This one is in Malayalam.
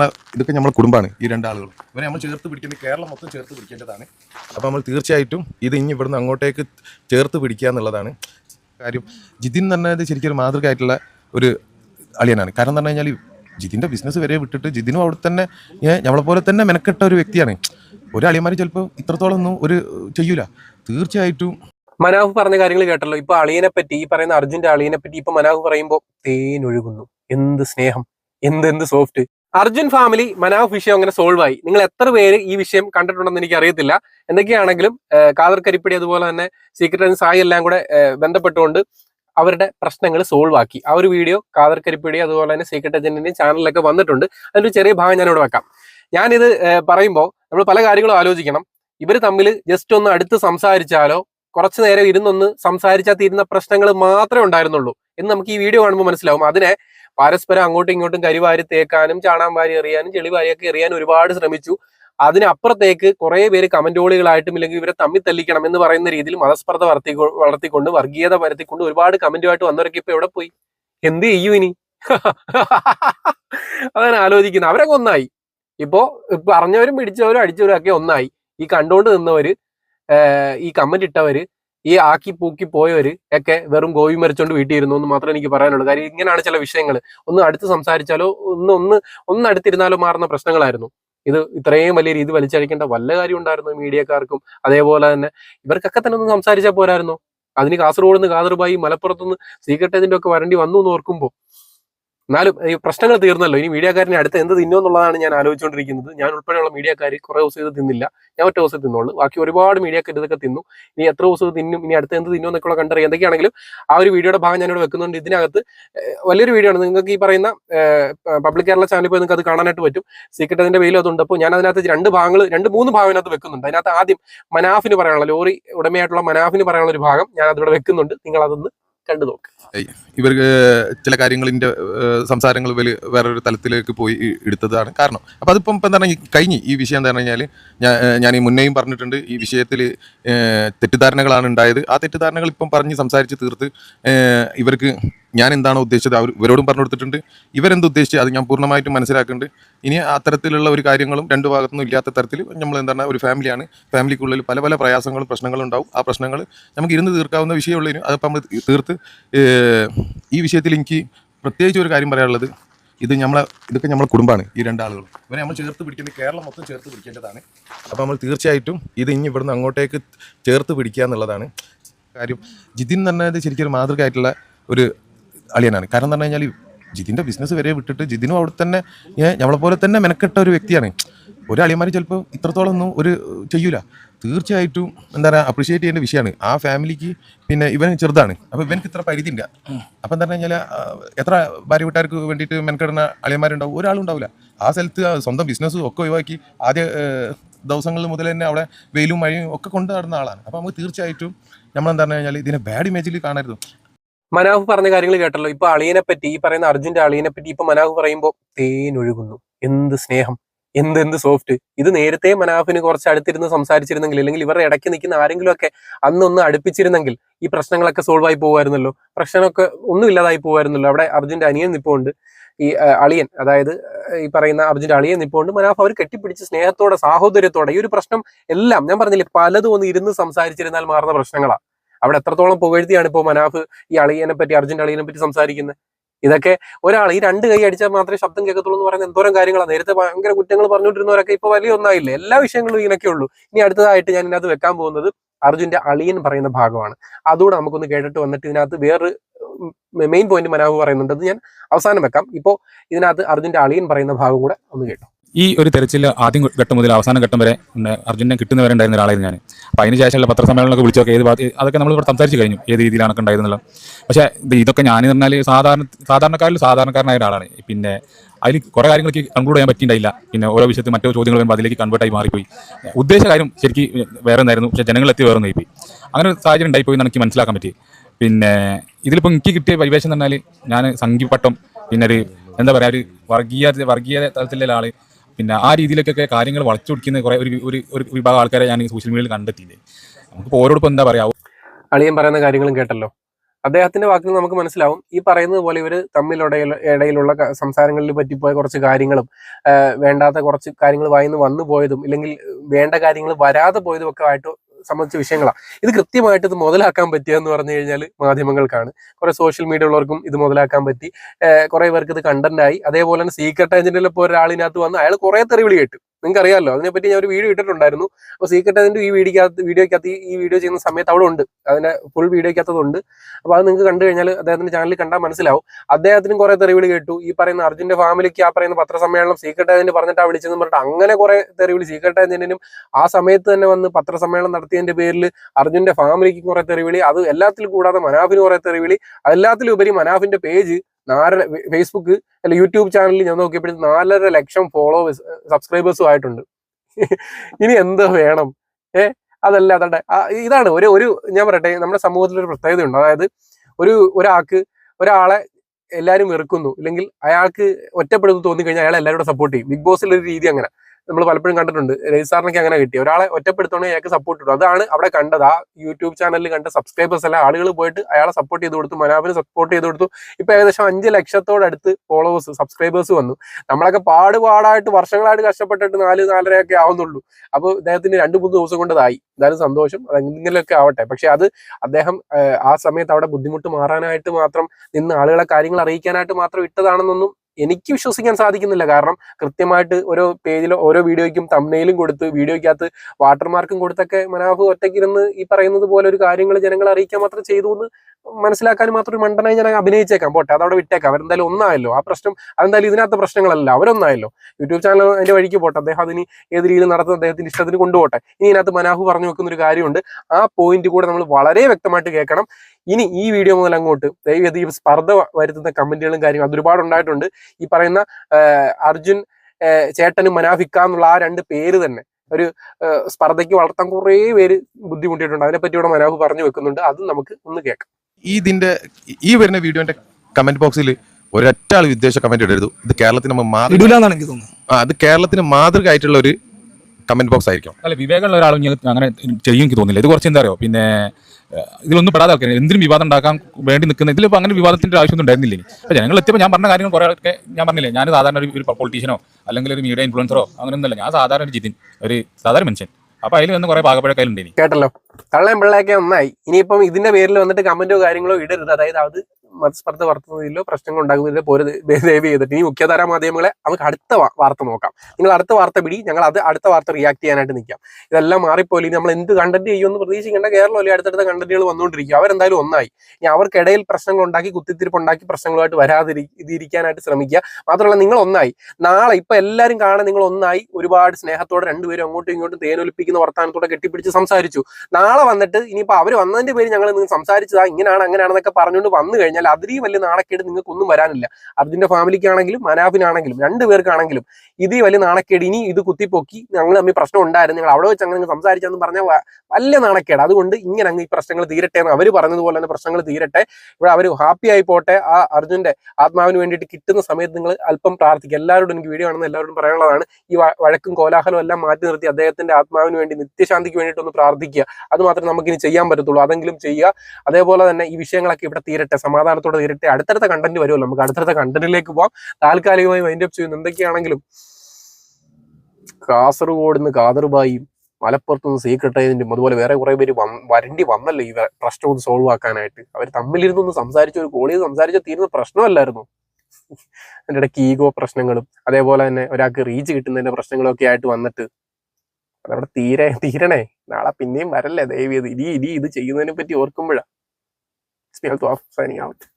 ഇതൊക്കെ നമ്മൾ കുടുംബമാണ് ഈ രണ്ടാളുകൾ ഇവരെ നമ്മൾ ചേർത്ത് പിടിക്കേണ്ടത് കേരളം മൊത്തം ചേർത്ത് പിടിക്കേണ്ടതാണ്. അപ്പോൾ നമ്മൾ തീർച്ചയായിട്ടും ഇത് ഇനി ഇവിടുന്ന് അങ്ങോട്ടേക്ക് ചേർത്ത് പിടിക്കുക എന്നുള്ളതാണ് കാര്യം. ജിതിൻ എന്ന് പറഞ്ഞത് ശരിക്കും ഒരു മാതൃകയായിട്ടുള്ള ഒരു അളിയനാണ്. കാരണം എന്ന് പറഞ്ഞു കഴിഞ്ഞാൽ ജിതിന്റെ ബിസിനസ് വരെ വിട്ടിട്ട് ജിതിനും അവിടെ തന്നെ നമ്മളെപ്പോലെ പോലെ തന്നെ മെനക്കെട്ട ഒരു വ്യക്തിയാണ്. ഒരു അളിയന്മാർ ചിലപ്പോൾ ഇത്രത്തോളം ഒന്നും ഒരു ചെയ്യൂല. തീർച്ചയായിട്ടും മനാഫ് പറഞ്ഞ കാര്യങ്ങൾ കേട്ടല്ലോ. ഇപ്പൊ അളിയനെ പറ്റി ഈ പറയുന്ന അർജുന്റെ അളിയനെ പറ്റി ഇപ്പൊ മനാഫ് പറയുമ്പോ തേനൊഴുകുന്നു. എന്ത് സ്നേഹം? എന്ത് എന്ത് സോഫ്റ്റ് അർജുൻ ഫാമിലി മനാഫ് വിഷയം അങ്ങനെ സോൾവ് ആയി. നിങ്ങൾ എത്ര പേര് ഈ വിഷയം കണ്ടിട്ടുണ്ടെന്ന് എനിക്ക് അറിയത്തില്ല. എന്തൊക്കെയാണെങ്കിലും കാതർ കരിപ്പടി അതുപോലെ തന്നെ സീക്രട്ട് സായി എല്ലാം കൂടെ ബന്ധപ്പെട്ടുകൊണ്ട് അവരുടെ പ്രശ്നങ്ങൾ സോൾവ് ആക്കി. ആ ഒരു വീഡിയോ കാതർ കരിപ്പടി അതുപോലെ തന്നെ സീക്രട്ട് ഏജന്റിന്റെ ചാനലിലൊക്കെ വന്നിട്ടുണ്ട്. അതിന്റെ ചെറിയ ഭാഗം ഞാനിവിടെ വെക്കാം. ഞാനിത് പറയുമ്പോൾ നമ്മൾ പല കാര്യങ്ങളും ആലോചിക്കണം. ഇവർ തമ്മിൽ ജസ്റ്റ് ഒന്ന് അടുത്ത് സംസാരിച്ചാലോ കുറച്ചു നേരം ഇരുന്നൊന്ന് സംസാരിച്ചാൽ തീരുന്ന പ്രശ്നങ്ങൾ മാത്രമേ ഉണ്ടായിരുന്നുള്ളൂ എന്ന് നമുക്ക് ഈ വീഡിയോ കാണുമ്പോൾ മനസ്സിലാവും. അതിനെ പരസ്പരം അങ്ങോട്ടും ഇങ്ങോട്ടും കരിവാരി തേക്കാനും ചാണാൻ വാരി എറിയാനും ചെളിവാരിയൊക്കെ എറിയാനും ഒരുപാട് ശ്രമിച്ചു. അതിനപ്പുറത്തേക്ക് കുറെ പേര് കമന്റോളികളായിട്ടും ഇല്ലെങ്കിൽ ഇവരെ തമ്മിൽ തല്ലിക്കണം എന്ന് പറയുന്ന രീതിയിൽ മതസ്പർദ്ധ വളർത്തി വളർത്തിക്കൊണ്ട് വർഗീയത വരുത്തിക്കൊണ്ട് ഒരുപാട് കമന്റുമായിട്ട് വന്നവരൊക്കെ ഇപ്പൊ എവിടെ പോയി? എന്ത് ചെയ്യൂ ഇനി? അതാണ് ആലോചിക്കുന്നത്. അവരൊക്കെ ഒന്നായി. ഇപ്പോ പറഞ്ഞവരും പിടിച്ചവരും അടിച്ചവരും ഒക്കെ ഒന്നായി. ഈ കണ്ടോണ്ട് നിന്നവര് ഈ കമന്റ് ഇട്ടവര് ഈ ആക്കി പൂക്കി പോയവര് ഒക്കെ വെറും ഗോവി മരിച്ചോണ്ട് വീട്ടിൽ ഇരുന്നു എന്ന് മാത്രമേ എനിക്ക് പറയാനുള്ളൂ. കാര്യം ഇങ്ങനെയാണ് ചില വിഷയങ്ങൾ ഒന്ന് അടുത്ത് സംസാരിച്ചാലോ ഒന്ന് ഒന്ന് ഒന്ന് അടുത്തിരുന്നാലോ മാറുന്ന പ്രശ്നങ്ങളായിരുന്നു. ഇത് ഇത്രയും വലിയ രീതി വലിച്ചഴിക്കേണ്ട വല്ല കാര്യം ഉണ്ടായിരുന്നു മീഡിയക്കാർക്കും. അതേപോലെ തന്നെ ഇവർക്കൊക്കെ തന്നെ ഒന്ന് സംസാരിച്ചാൽ പോരായിരുന്നു? അതിന് കാസർഗോഡ് നിന്ന് കാതർബായി മലപ്പുറത്തുനിന്ന് സീക്രട്ടേതിന്റെ ഒക്കെ വരണ്ടി വന്നു എന്ന് ഓർക്കുമ്പോൾ എന്നാലും ഈ പ്രശ്നങ്ങൾ തീർന്നല്ലോ. ഇനി മീഡിയക്കാരനെ അടുത്ത് എന്ത് തിന്നോ എന്നുള്ളതാണ് ഞാൻ ആലോചിച്ചുകൊണ്ടിരിക്കുന്നത്. ഞാൻ ഉൾപ്പെടെയുള്ള മീഡിയക്കാർ കുറെ ദിവസം ഇത് തിന്നില്ല. ഞാൻ ഒറ്റ ദിവസം തിന്നുള്ളൂ. ബാക്കി ഒരുപാട് മീഡിയക്കാർ ഇതൊക്കെ തിന്നു. ഇനി എത്ര ദിവസം തിന്നും? ഇനി അടുത്ത് എന്ത് തിന്നോ എന്നൊക്കെ കണ്ടറിയാം. എന്തൊക്കെയാണെങ്കിലും ആ ഒരു വീഡിയോയുടെ ഭാഗം ഞാനിവിടെ വെക്കുന്നുണ്ട്. ഇതിനകത്ത് വലിയൊരു വീഡിയോ ആണ്. നിങ്ങൾക്ക് ഈ പറയുന്ന പബ്ലിക് കേരള ചാനലിൽ പോയി നിങ്ങൾക്ക് അത് കാണാനായിട്ട് പറ്റും. സീക്രട്ട് അതിന്റെ പേരിലും അതുണ്ട്. അപ്പോൾ ഞാൻ അതിനകത്ത് രണ്ട് ഭാഗങ്ങൾ രണ്ട് മൂന്ന് ഭാഗം അതിനകത്ത് വെക്കുന്നുണ്ട്. അതിനകത്ത് ആദ്യം മനാഫിന് പറയാനുള്ള ലോറി ഉടമയായിട്ടുള്ള മനാഫിന് പറയാനുള്ള ഒരു ഭാഗം ഞാൻ അതിവിടെ വെക്കുന്നുണ്ട്. നിങ്ങൾ അതൊന്ന് കണ്ടു നോക്ക്. ഇവർക്ക് ചില കാര്യങ്ങളിന്റെ സംസാരങ്ങൾ വലിയ വേറൊരു തലത്തിലേക്ക് പോയി എടുത്തതാണ് കാരണം. അപ്പോൾ അതിപ്പം ഇപ്പം എന്താണ് കഴിഞ്ഞ് ഈ വിഷയം എന്താ ഞാൻ ഞാൻ ഈ മുന്നേയും പറഞ്ഞിട്ടുണ്ട് ഈ വിഷയത്തിൽ തെറ്റിദ്ധാരണകളാണ് ഉണ്ടായത്. ആ തെറ്റിദ്ധാരണകൾ ഇപ്പം പറഞ്ഞ് സംസാരിച്ച് തീർത്ത് ഇവർക്ക് ഞാൻ എന്താണ് ഉദ്ദേശിച്ചത്? അവർ ഇവരോടും പറഞ്ഞു കൊടുത്തിട്ടുണ്ട് ഇവരെന്ത് ഉദ്ദേശിച്ചത് അത് ഞാൻ പൂർണമായിട്ടും മനസ്സിലാക്കുന്നുണ്ട്. ഇനി അത്തരത്തിലുള്ള ഒരു കാര്യങ്ങളും രണ്ട് ഭാഗത്തുനിന്നും ഇല്ലാത്ത തരത്തിൽ നമ്മൾ എന്താണ് ഒരു ഫാമിലിയാണ്. ഫാമിലിക്കുള്ളിൽ പല പല പ്രയാസങ്ങളും പ്രശ്നങ്ങളും ഉണ്ടാവും. ആ പ്രശ്നങ്ങൾ നമുക്ക് ഇരുന്ന് തീർക്കാവുന്ന വിഷയമുള്ളതിന് അതിപ്പോൾ നമ്മൾ തീർത്ത് ഈ വിഷയത്തിൽ എനിക്ക് പ്രത്യേകിച്ച് ഒരു കാര്യം പറയാനുള്ളത്. ഇത് നമ്മളെ ഇതൊക്കെ നമ്മളെ കുടുംബമാണ് ഈ രണ്ടാളുകളും ഇവരെ നമ്മൾ ചേർത്ത് പിടിക്കേണ്ടത് കേരളം മൊത്തം ചേർത്ത് പിടിക്കേണ്ടതാണ്. അപ്പോൾ നമ്മൾ തീർച്ചയായിട്ടും ഇത് ഇനി ഇവിടുന്ന് അങ്ങോട്ടേക്ക് ചേർത്ത് പിടിക്കുക എന്നുള്ളതാണ്. കാര്യം ജിതിൻ എന്ന് പറഞ്ഞത് ശരിക്കും ഒരു മാതൃകയായിട്ടുള്ള ഒരു അളിയനാണ്. കാരണം എന്ന് പറഞ്ഞു കഴിഞ്ഞാൽ ജിതിന്റെ ബിസിനസ് വരെ വിട്ടിട്ട് ജിതിനും അവിടെ തന്നെ ഏ, നമ്മളെ പോലെ തന്നെ മെനക്കെട്ട ഒരു വ്യക്തിയാണ്. ഒരു അളിയന്മാർ ചിലപ്പോൾ ഇത്രത്തോളം ഒന്നും ഒരു ചെയ്യൂല. തീർച്ചയായിട്ടും എന്താ പറയുക അപ്രീഷിയേറ്റ് ചെയ്യേണ്ട വിഷയമാണ് ആ ഫാമിലിക്ക് പിന്നെ ഇവൻ ചെറുതാണ്. അപ്പോൾ ഇവനക്ക് ഇത്ര പരിധി ഇല്ല അപ്പം എന്താ പറഞ്ഞു കഴിഞ്ഞാൽ എത്ര ഭാര്യ വീട്ടുകാർക്ക് വേണ്ടിയിട്ട് മെനക്കെടുന്ന അളിയന്മാരുണ്ടാവും? ഒരാളും ഉണ്ടാവില്ല ആ സ്ഥലത്ത് സ്വന്തം ബിസിനസ് ഒക്കെ ഒഴിവാക്കി ആദ്യ ദിവസങ്ങൾ മുതൽ തന്നെ അവിടെ വെയിലും മഴയും ഒക്കെ കൊണ്ടു നടന്ന ആളാണ്. അപ്പോൾ നമുക്ക് തീർച്ചയായിട്ടും നമ്മളെന്താ പറഞ്ഞു കഴിഞ്ഞാൽ ഇതിനെ ബാഡ് ഇമേജിൽ കാണരുത്. മനാഫ് പറഞ്ഞ കാര്യങ്ങൾ കേട്ടല്ലോ. ഇപ്പൊ അളിയനെ പറ്റി ഈ പറയുന്ന അർജുന്റെ അളിയനെ പറ്റി ഇപ്പൊ മനാഫ് പറയുമ്പോ തേനൊഴുകുന്നു. എന്ത് സ്നേഹം എന്ത് എന്ത് സോഫ്റ്റ്. ഇത് നേരത്തെ മനാഫിന് കുറച്ച് അടുത്തിരുന്ന് സംസാരിച്ചിരുന്നെങ്കിൽ അല്ലെങ്കിൽ ഇവരുടെ ഇടയ്ക്ക് നിൽക്കുന്ന ആരെങ്കിലും ഒക്കെ അന്ന് ഒന്ന് അടുപ്പിച്ചിരുന്നെങ്കിൽ ഈ പ്രശ്നങ്ങളൊക്കെ സോൾവ് ആയി പോകുമായിരുന്നല്ലോ പ്രശ്നമൊക്കെ ഒന്നും ഇല്ലാതായി പോകുമായിരുന്നല്ലോ അവിടെ അർജുന്റെ അനിയൻ നിപ്പോണ്ട്. ഈ അളിയൻ അതായത് ഈ പറയുന്ന അർജുന്റെ അളിയൻ നിപ്പോണ്ട്. മനാഫ് അവർ കെട്ടിപ്പിടിച്ച് സ്നേഹത്തോടെ സാഹോദര്യത്തോടെ ഈ ഒരു പ്രശ്നം എല്ലാം ഞാൻ പറഞ്ഞില്ലേ പലതും ഒന്ന് ഇരുന്ന് സംസാരിച്ചിരുന്നാൽ മാറുന്ന പ്രശ്നങ്ങളാ. അവിടെ എത്രത്തോളം പുകഴ്ത്തിയാണ് ഇപ്പോൾ മനാഫ് ഈ അളിയനെ പറ്റി അർജുന്റെ അളിയനെ പറ്റി സംസാരിക്കുന്നത്? ഇതൊക്കെ ഒരാൾ ഈ രണ്ട് കൈ അടിച്ചാൽ മാത്രമേ ശബ്ദം കേൾക്കത്തുള്ളൂ എന്ന് പറയുന്ന എന്തോരം കാര്യങ്ങളാണ്. നേരത്തെ ഭയങ്കര കുറ്റങ്ങൾ പറഞ്ഞുകൊണ്ടിരുന്നവരൊക്കെ ഇപ്പോൾ വലിയ ഒന്നായില്ലേ? എല്ലാ വിഷയങ്ങളും ഇങ്ങനെയൊക്കെ ഉള്ളൂ. ഇനി അടുത്തതായിട്ട് ഞാൻ ഇതിനകത്ത് വെക്കാൻ പോകുന്നത് അർജുന്റെ അളിയൻ പറയുന്ന ഭാഗമാണ്. അതുകൂടെ നമുക്കൊന്ന് കേട്ടിട്ട് വന്നിട്ട് ഇതിനകത്ത് വേറൊരു മെയിൻ പോയിന്റ് മനാവ് പറയുന്നുണ്ട്. അത് ഞാൻ അവസാനം വെക്കാം. ഇപ്പോൾ ഇതിനകത്ത് അർജുന്റെ അളിയൻ പറയുന്ന ഭാഗം കൂടെ ഒന്ന് കേട്ടു. ഈ ഒരു തെരച്ചിൽ ആദ്യം ഘട്ടം മുതൽ അവസാന ഘട്ടം വരെ അർജുനെ കിട്ടുന്നവരെ ഉണ്ടായിരുന്ന ഒരാളായിരുന്നു ഞാൻ അപ്പോൾ അതിന് ശേഷമുള്ള പത്രസമ്മേളനമൊക്കെ വിളിച്ചൊക്കെ ഏത് ഭാഗത്ത് അതൊക്കെ നമ്മൾ ഇവിടെ സംസാരിച്ച് കഴിഞ്ഞു ഏത് രീതിയിലാണ് ഉണ്ടായിരുന്നുള്ളത്. പക്ഷേ ഇത് ഇതൊക്കെ ഞാൻ പറഞ്ഞാൽ സാധാരണ സാധാരണക്കാരിൽ സാധാരണക്കാരനായ ഒരാളാണ്. പിന്നെ അതിൽ കുറേ കാര്യങ്ങൾക്ക് കൺക്ലൂഡ് ചെയ്യാൻ പറ്റിയിട്ടില്ല പിന്നെ ഓരോ വിഷയത്തിൽ മറ്റോ ചോദ്യങ്ങൾ വരുമ്പോൾ അതിലേക്ക് കൺവേർട്ടായി മാറിപ്പോയി. ഉദ്ദേശ കാര്യം ശരിക്കും വേറെ ഒന്നായിരുന്നു പക്ഷേ ജനങ്ങളെത്തി വേറെ ഒന്നായിപ്പോയി. അങ്ങനെ ഒരു സാഹചര്യം ഉണ്ടായിപ്പോയി എന്ന് എനിക്ക് മനസ്സിലാക്കാൻ പറ്റി പിന്നെ ഇതിലിപ്പോൾ എനിക്ക് കിട്ടിയ പരിവേഷം എന്ന് പറഞ്ഞാൽ ഞാൻ സംഘിപ്പട്ടം പിന്നെ ഒരു എന്താ പറയുക ഒരു വർഗീയ വർഗീയ തലത്തിലുള്ള ആൾ പിന്നെ ആ രീതിയിലൊക്കെ കാര്യങ്ങൾ വളച്ചു പിടിക്കുന്ന കുറേ ഒരു ഒരു ഒരു വിഭാഗം ആൾക്കാരെ ഞാൻ സോഷ്യൽ മീഡിയയിൽ കണ്ടെത്തിയില്ലേ. നമുക്ക് ഓരോടൊപ്പം എന്താ പറയാ? അളിയൻ പറയുന്ന കാര്യങ്ങളും കേട്ടല്ലോ. അദ്ദേഹത്തിന്റെ വാക്കിൽ നമുക്ക് മനസ്സിലാവും. ഈ പറയുന്നത് പോലെ ഇവർ ഇടയിൽ- ഇടയിലുള്ള സംസാരങ്ങളിൽ പറ്റിപ്പോയ കുറച്ച് കാര്യങ്ങളും വേണ്ടാത്ത കുറച്ച് കാര്യങ്ങൾ വായിന്ന് വന്നു പോയതും ഇല്ലെങ്കിൽ വേണ്ട കാര്യങ്ങൾ വരാതെ പോയതും ഒക്കെ ആയിട്ട് സംബന്ധിച്ച വിഷയങ്ങളാണ്. ഇത് കൃത്യമായിട്ട് ഇത് മുതലാക്കാൻ പറ്റിയെന്ന് പറഞ്ഞു കഴിഞ്ഞാൽ മാധ്യമങ്ങൾക്കാണ്. കുറെ സോഷ്യൽ മീഡിയ ഉള്ളവർക്കും ഇത് മുതലാക്കാൻ പറ്റി. കുറെ പേർക്ക് ഇത് കണ്ടന്റായി അതേപോലെ തന്നെ സീക്രട്ട് ഏജന്റിൽ ഇപ്പോൾ ഒരാളിനകത്ത് വന്ന് അയാൾ കുറെ തെറിവിളി കേട്ടു. നിങ്ങൾക്ക് അറിയാമല്ലോ അതിനെപ്പറ്റി ഞാൻ ഒരു വീഡിയോ ഇട്ടിട്ടുണ്ടായിരുന്നു. അപ്പോൾ സീക്രട്ട് അതിന്റെ ഈ വീഡിയോക്കകത്ത് വീഡിയോക്കകത്ത് ഈ വീഡിയോ ചെയ്യുന്ന സമയത്ത് അവിടെ ഉണ്ട്. അതിന്റെ ഫുൾ വീഡിയോക്കകത്തതുണ്ട് അപ്പോൾ അത് നിങ്ങൾക്ക് കണ്ടു കഴിഞ്ഞാൽ അദ്ദേഹത്തിന്റെ ചാനലിൽ കണ്ടാൽ മനസ്സിലാവും. അദ്ദേഹത്തിനും കുറേ തെറിവിളി കേട്ടു. ഈ പറയുന്ന അർജുന്റെ ഫാമിലിക്ക് ആ പറയുന്ന പത്രസമ്മേളനം സീക്രട്ട് അതിന്റെ പറഞ്ഞിട്ടാണ് വിളിച്ചതെന്ന് പറഞ്ഞിട്ട് അങ്ങനെ കുറേ തെറിവിളി സീക്രട്ട് ഏജന്റിനും ആ സമയത്ത് തന്നെ വന്ന് പത്രസമ്മേളനം നടത്തിയതിന്റെ പേരിൽ അർജുന്റെ ഫാമിലിക്ക് കുറേ തെറിവിളി അത് എല്ലാത്തിലും കൂടാതെ മനാഫിന് കുറേ തെറിവിളി എല്ലാത്തിലും ഉപരി മനാഫിന്റെ പേജ് നാലര ഫേസ്ബുക്ക് അല്ല യൂട്യൂബ് ചാനലിൽ ഞാൻ നോക്കിയപ്പോഴും നാലര ലക്ഷം ഫോളോവേഴ്സ് സബ്സ്ക്രൈബേഴ്സും ആയിട്ടുണ്ട്. ഇനി എന്ത് വേണം? ഏ അതല്ല അതണ്ട ഇതാണ് ഒരു ഒരു ഞാൻ പറയട്ടെ നമ്മുടെ സമൂഹത്തിൽ ഒരു പ്രത്യേകതയുണ്ട്. അതായത് ഒരു ഒരാൾക്ക് ഒരാളെ എല്ലാവരും വെറുക്കുന്നു. ഇല്ലെങ്കിൽ അയാൾക്ക് ഒറ്റപ്പെടുന്നു തോന്നിക്കഴിഞ്ഞാൽ അയാൾ എല്ലാവരും സപ്പോർട്ട് ചെയ്യും. ബിഗ് ബോസിൽ ഒരു രീതി അങ്ങനെ. നമ്മൾ പലപ്പോഴും കണ്ടിട്ടുണ്ട് രജിത് സാറിനൊക്കെ അങ്ങനെ കിട്ടി. ഒരാളെ ഒറ്റപ്പെടുത്തണേ അയാൾക്ക് സപ്പോർട്ട് കിട്ടും. അതാണ് അവിടെ കണ്ടത്. ആ യൂട്യൂബ് ചാനലിൽ കണ്ട സബ്സ്ക്രൈബേഴ്സ് അല്ല ആളുകൾ പോയിട്ട് അയാളെ സപ്പോർട്ട് ചെയ്ത് കൊടുത്തു മനാബിന് സപ്പോർട്ട് ചെയ്ത് കൊടുത്തു. ഇപ്പൊ ഏകദേശം അഞ്ച് ലക്ഷത്തോടടുത്ത് ഫോളോവേഴ്സ് സബ്സ്ക്രൈബേഴ്സ് വന്നു. നമ്മളൊക്കെ പാടുപാടായിട്ട് വർഷങ്ങളായിട്ട് കഷ്ടപ്പെട്ടിട്ട് നാല് നാലരയൊക്കെ ആവുന്നുള്ളൂ. അപ്പോൾ അദ്ദേഹത്തിന് രണ്ട് മൂന്ന് ദിവസം കൊണ്ടതായി. എന്തായാലും സന്തോഷം. അതെന്തെങ്കിലുമൊക്കെ ആവട്ടെ. പക്ഷെ അത് അദ്ദേഹം ആ സമയത്ത് അവിടെ ബുദ്ധിമുട്ട് മാറാനായിട്ട് മാത്രം നിന്ന് ആളുകളെ കാര്യങ്ങൾ അറിയിക്കാനായിട്ട് മാത്രം ഇട്ടതാണെന്നൊന്നും എനിക്ക് വിശ്വസിക്കാൻ സാധിക്കുന്നില്ല. കാരണം കൃത്യമായിട്ട് ഓരോ പേജിലും ഓരോ വീഡിയോയ്ക്കും തമ്മനയിലും കൊടുത്ത് വീഡിയോയ്ക്കകത്ത് വാട്ടർമാർക്കും കൊടുത്തൊക്കെ മനാഫ് ഒറ്റയ്ക്കിരുന്ന് ഈ പറയുന്നത് പോലെ ഒരു കാര്യങ്ങൾ ജനങ്ങളെ അറിയിക്കാൻ മാത്രം ചെയ്തു എന്ന് മനസ്സിലാക്കാൻ മാത്രം ഒരു മണ്ടനായി ഞാൻ അഭിനയിച്ചേക്കാം. പോട്ടെ അതവിടെ വിട്ടേക്കാം. അവരെന്തായാലും ഒന്നായല്ലോ. ആ പ്രശ്നം അതെന്തായാലും ഇതിനകത്ത് പ്രശ്നങ്ങളല്ല. അവരൊന്നായല്ലോ. യൂട്യൂബ് ചാനൽ അതിന്റെ വഴിക്ക് പോട്ടെ. അദ്ദേഹം അതിന് ഏത് രീതിയിൽ നടത്തുന്ന അദ്ദേഹത്തിന്റെ ഇഷ്ടത്തിന് കൊണ്ടുപോട്ടെ. ഇനി ഇതിനകത്ത് മനാഫ് പറഞ്ഞു വെക്കുന്ന ഒരു കാര്യമുണ്ട്. ആ പോയിന്റ് കൂടെ നമ്മൾ വളരെ വ്യക്തമായിട്ട് കേൾക്കണം. ഇനി ഈ വീഡിയോ മുതൽ അങ്ങോട്ട് ദൈവം ഈ സ്പർദ്ധ വരുത്തുന്ന കമന്റുകളും കാര്യങ്ങളും അതൊരുപാട് ഉണ്ടായിട്ടുണ്ട്. ഈ പറയുന്ന അർജുൻ ചേട്ടനും മനാഫിക്ക എന്നുള്ള ആ രണ്ട് പേര് തന്നെ ഒരു സ്പർദ്ധയ്ക്ക് വളർത്താൻ കുറേ പേര് ബുദ്ധിമുട്ടിയിട്ടുണ്ട്. അതിനെപ്പറ്റി ഇവിടെ മനാഫ് പറഞ്ഞു വെക്കുന്നുണ്ട്. അത് നമുക്ക് ഒന്ന് കേൾക്കാം. ഈ ഇതിന്റെ ഈ വരുന്ന വീഡിയോന്റെ കമന്റ് ബോക്സിൽ ഒരൊറ്റ ആൾ വിദ്വേഷ കമന്റ് ഇടരുത്. ഇത് കേരളത്തിന് ആ, അത് കേരളത്തിന് മാതൃക ആയിട്ടുള്ള ഒരു കമന്റ് ബോക്സ് ആയിരിക്കും. അല്ല വിവേകമുള്ള ഒരാളും അങ്ങനെ ചെയ്യും എനിക്ക് തോന്നില്ല ഇത് കുറച്ച് എന്താ അറിയോ? പിന്നെ ഇതിലൊന്നും പെടാതെ ആൾക്കാർ എന്തിനും വിവാദം ഉണ്ടാക്കാൻ വേണ്ടി നിൽക്കുന്ന ഇതിലിപ്പോൾ അങ്ങനെ വിവാദത്തിന്റെ ആവശ്യമൊന്നും ഉണ്ടായിരുന്നില്ല. അപ്പോൾ ഞങ്ങൾ എത്തിയപ്പോൾ ഞാൻ പറഞ്ഞ കാര്യങ്ങൾ കുറേ ഒക്കെ ഞാൻ പറഞ്ഞില്ലേ ഞാൻ സാധാരണ ഒരു- പൊളിറ്റീഷ്യനോ അല്ലെങ്കിൽ ഒരു മീഡിയ ഇൻഫ്ലുവൻസറോ അങ്ങനെയൊന്നുമല്ല. ഞാൻ സാധാരണ ഒരു ജിതിൻ ഒരു സാധാരണ മനുഷ്യൻ. അപ്പോൾ അതിൽ വന്ന് കുറേ പാകപ്പഴക്കയിലുണ്ട് ഇനി കേട്ടല്ലോ. തള്ളയും പിള്ളയൊക്കെ ഒന്നായി ഇനിയിപ്പം ഇതിന്റെ പേരിൽ വന്നിട്ട് കമന്റോ കാര്യങ്ങളോ ഇടരുത്. അതായത് അത് മതസ്പർദ്ധ വളർത്തുന്നതിലോ പ്രശ്നങ്ങൾ ഉണ്ടാകുന്നതിലോ പോരെ ദയവ് ചെയ്തിട്ട്. ഇനി മുഖ്യധാര മാധ്യമങ്ങളെ നമുക്ക് അടുത്ത വാർത്ത നോക്കാം. നിങ്ങൾ അടുത്ത വാർത്ത പിടി ഞങ്ങൾ അത് അടുത്ത വാർത്ത റിയാക്ട് ചെയ്യാനായിട്ട് നിൽക്കാം. ഇതെല്ലാം മാറിപ്പോയി. നമ്മൾ എന്ത് കണ്ടന്റ് ചെയ്യുമെന്ന് പ്രതീക്ഷിക്കേണ്ട കേരളം അല്ലെങ്കിൽ അടുത്തടുത്ത കണ്ടന്റുകൾ വന്നുകൊണ്ടിരിക്കും. അവരെന്തായാലും ഒന്നായി. ഇനി അവർക്കിടയിൽ പ്രശ്നങ്ങൾ ഉണ്ടാക്കി കുത്തിത്തിരിപ്പ് ഉണ്ടാക്കി പ്രശ്നങ്ങളുമായിട്ട് വരാതിരി ഇതിരിക്കാനായിട്ട് ശ്രമിക്കുക. മാത്രമല്ല നിങ്ങൾ ഒന്നായി. നാളെ ഇപ്പൊ എല്ലാവരും കാണാൻ നിങ്ങൾ ഒന്നായി. ഒരുപാട് സ്നേഹത്തോടെ രണ്ടുപേരും അങ്ങോട്ടും ഇങ്ങോട്ടും തേനൊലിപ്പിക്കുന്ന വർത്താനത്തോടെ കെട്ടിപ്പിടിച്ച് സംസാരിച്ചു. നാളെ വന്നിട്ട് ഇനിയിപ്പോ അവർ വന്നതിന്റെ പേര് ഞങ്ങൾ നിങ്ങൾ സംസാരിച്ചതാ. ഇങ്ങനെയാണ് അങ്ങനെയാണെന്നൊക്കെ പറഞ്ഞുകൊണ്ട് വന്നു കഴിഞ്ഞാൽ അതിലും വലിയ നാണക്കേട് നിങ്ങൾക്ക് ഒന്നും വരാനില്ല. അബ്ദിന്റെ ഫാമിലിക്കാണെങ്കിലും മനാഫിനാണെങ്കിലും രണ്ടുപേർക്കാണെങ്കിലും ഇതിൽ വലിയ നാണക്കേട്. ഇനി ഇത് കുത്തിപ്പൊക്കി ഞങ്ങൾ തമ്മിൽ പ്രശ്നം ഉണ്ടായിരുന്നു. നിങ്ങൾ അവിടെ വെച്ച് അങ്ങനെ സംസാരിച്ചെന്ന് പറഞ്ഞാൽ വലിയ നാണക്കേട്. അതുകൊണ്ട് ഇങ്ങനെ അങ്ങ് ഈ പ്രശ്നങ്ങൾ തീരട്ടെ എന്ന് അവർ പറഞ്ഞതുപോലെ തന്നെ പ്രശ്നങ്ങൾ തീരട്ടെ. ഇവിടെ അവർ ഹാപ്പി ആയി പോട്ടെ. ആ അർജുന്റെ ആത്മാവിന് വേണ്ടിയിട്ട് കിട്ടുന്ന സമയത്ത് നിങ്ങൾ അല്പം പ്രാർത്ഥിക്കുക. എല്ലാവരോടും എനിക്ക് വീഡിയോ ആണെന്ന് എല്ലാവരോടും പറയാനുള്ളതാണ്. ഈ വഴക്കും കോലാഹലവും എല്ലാം മാറ്റി നിർത്തി അദ്ദേഹത്തിന്റെ ആത്മാവിന് വേണ്ടി നിത്യശാന്തിക്ക് വേണ്ടിയിട്ട് ഒന്ന് പ്രാർത്ഥിക്കുക. അത് മാത്രമേ നമുക്കിനി ചെയ്യാൻ പറ്റത്തുള്ളൂ. അതെങ്കിലും ചെയ്യുക. അതേപോലെ തന്നെ ഈ വിഷയങ്ങളൊക്കെ ഇവിടെ തീരട്ടെ. സമാധാനത്തോടെ നേരിട്ട് അടുത്തടുത്ത കണ്ടന്റ് വരുമല്ലോ. നമുക്ക് അടുത്തടുത്ത കണ്ടന്റിലേക്ക് പോവാം. താൽക്കാലികമായി മൈൻഡ് അപ്പ് ചെയ്യുന്നു എന്തൊക്കെയാണെങ്കിലും കാസർഗോഡ് നിന്ന് കാദർബായും മലപ്പുറത്ത് നിന്ന് സീക്രട്ട് ഏജന്റും അതുപോലെ വേറെ കുറെ പേര് വരണ്ടി വന്നല്ലോ ഈ പ്രശ്നം ഒന്ന് സോൾവ് ആക്കാനായിട്ട്. അവർ തമ്മിലിരുന്ന് ഒന്ന് സംസാരിച്ച ഒരു ചെയ്ത് സംസാരിച്ച തീരുന്ന പ്രശ്നമല്ലായിരുന്നു. അതിന്റെ ഇടയ്ക്ക് ഈഗോ പ്രശ്നങ്ങളും അതേപോലെ തന്നെ ഒരാൾക്ക് റീച്ച് കിട്ടുന്നതിന്റെ പ്രശ്നങ്ങളും ഒക്കെ ആയിട്ട് വന്നിട്ട് അതവിടെ തീരെ തീരണേ. നാളെ പിന്നെയും വരല്ലേ ദൈവം ഇനി ഇനി ഇത് ചെയ്യുന്നതിനെ പറ്റി ഓർക്കുമ്പോഴാണ് be able to Hildorf, signing out.